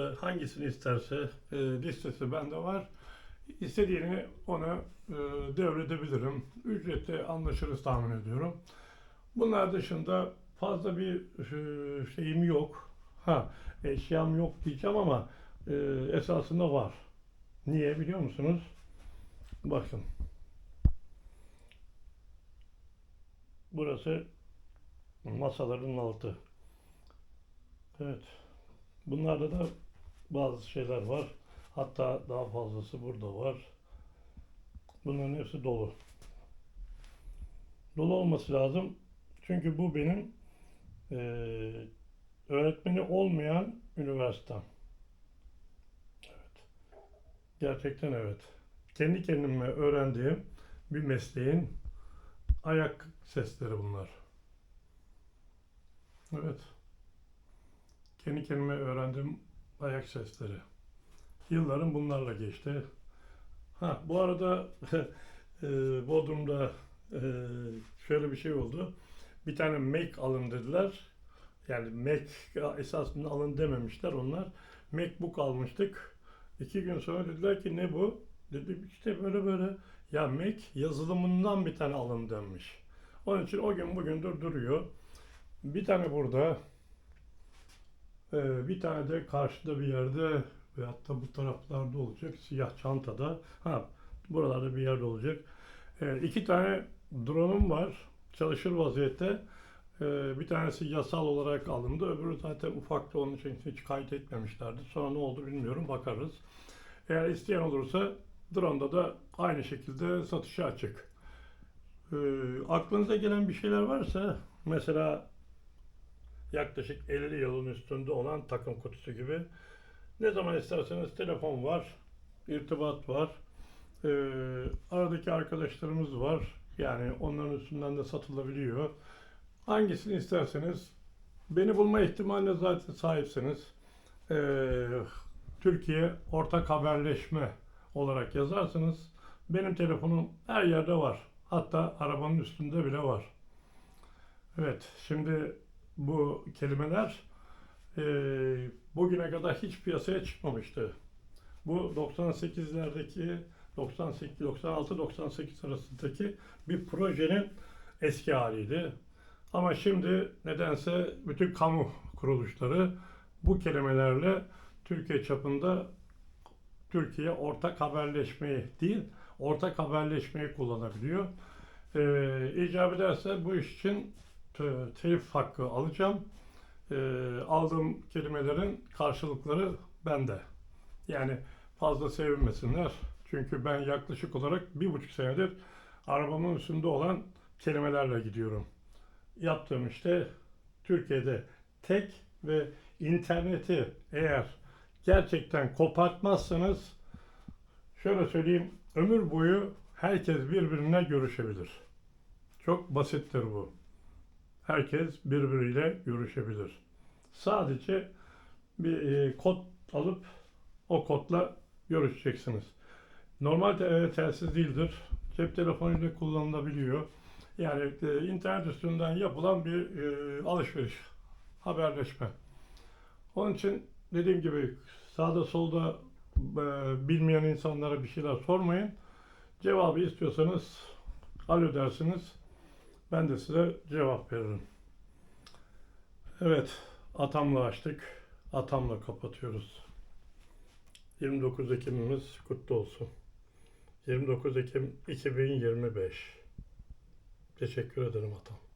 istiyorsa, hangisini isterse e, listesi bende var. İstediğini ona e, devredebilirim. Ücrette anlaşırız tahmin ediyorum. Bunlar dışında fazla bir e, şeyim yok. Ha, eşyam yok diyeceğim ama e, esasında var. Niye biliyor musunuz? Bakın. Burası masaların altı. Evet. Bunlarda da bazı şeyler var. Hatta daha fazlası burada var. Bunların hepsi dolu. Dolu olması lazım. Çünkü bu benim eee, öğretmeni olmayan üniversitem. Evet. Gerçekten evet. Kendi kendime öğrendiğim bir mesleğin ayak sesleri bunlar. Evet. Kendi kendime öğrendiğim ayak sesleri. Yıllarım bunlarla geçti. Ha bu arada e, Bodrum'da e, şöyle bir şey oldu. Bir tane Mac alın dediler. Yani Mac esasında alın dememişler onlar. MacBook almıştık. İki gün sonra dediler ki ne bu? Dedim işte böyle böyle. Ya Mac yazılımından bir tane alın denmiş. Onun için o gün bugündür duruyor. Bir tane burada. Ee, bir tane de karşıda bir yerde ve hatta bu taraflarda olacak. Siyah çantada. Ha buralarda bir yerde olacak. Ee, iki tane drone'um var. Çalışır vaziyette. Ee, bir tanesi yasal olarak alındı. Öbürü zaten ufaktı. Onun için hiç kayıt etmemişlerdi. Sonra ne oldu bilmiyorum. Bakarız. Eğer isteyen olursa drone'da da aynı şekilde satışa açık. Ee, aklınıza gelen bir şeyler varsa mesela yaklaşık 50 yılın üstünde olan takım kutusu gibi ne zaman isterseniz telefon var, irtibat var, ee, aradaki arkadaşlarımız var. Yani onların üstünden de satılabiliyor. Hangisini isterseniz beni bulma ihtimaline zaten sahipsiniz. Ee, Türkiye ortak haberleşme olarak yazarsınız. Benim telefonum her yerde var. Hatta arabanın üstünde bile var. Evet, şimdi bu kelimeler e, bugüne kadar hiç piyasaya çıkmamıştı. Bu 98'lerdeki 98 96 98 arasındaki bir projenin eski haliydi. Ama şimdi nedense bütün kamu kuruluşları bu kelimelerle Türkiye çapında Türkiye ortak haberleşmeyi değil, ortak haberleşmeyi kullanabiliyor. Ee, icap ederse bu iş için telif hakkı alacağım. Ee, aldığım kelimelerin karşılıkları bende. Yani fazla sevinmesinler. Çünkü ben yaklaşık olarak bir buçuk senedir arabamın üstünde olan kelimelerle gidiyorum. Yaptığım işte Türkiye'de tek ve interneti eğer gerçekten kopartmazsanız şöyle söyleyeyim ömür boyu herkes birbirine görüşebilir. Çok basittir bu. Herkes birbiriyle görüşebilir. Sadece bir e, kod alıp o kodla görüşeceksiniz. Normal e, telsiz değildir. Cep telefonuyla kullanılabiliyor. Yani e, internet üstünden yapılan bir e, alışveriş, haberleşme. Onun için dediğim gibi sağda solda e, bilmeyen insanlara bir şeyler sormayın. Cevabı istiyorsanız alo dersiniz. Ben de size cevap veririm. Evet, atamla açtık. Atamla kapatıyoruz. 29 Ekim'imiz kutlu olsun. 29 Ekim 2025. Teşekkür ederim atam.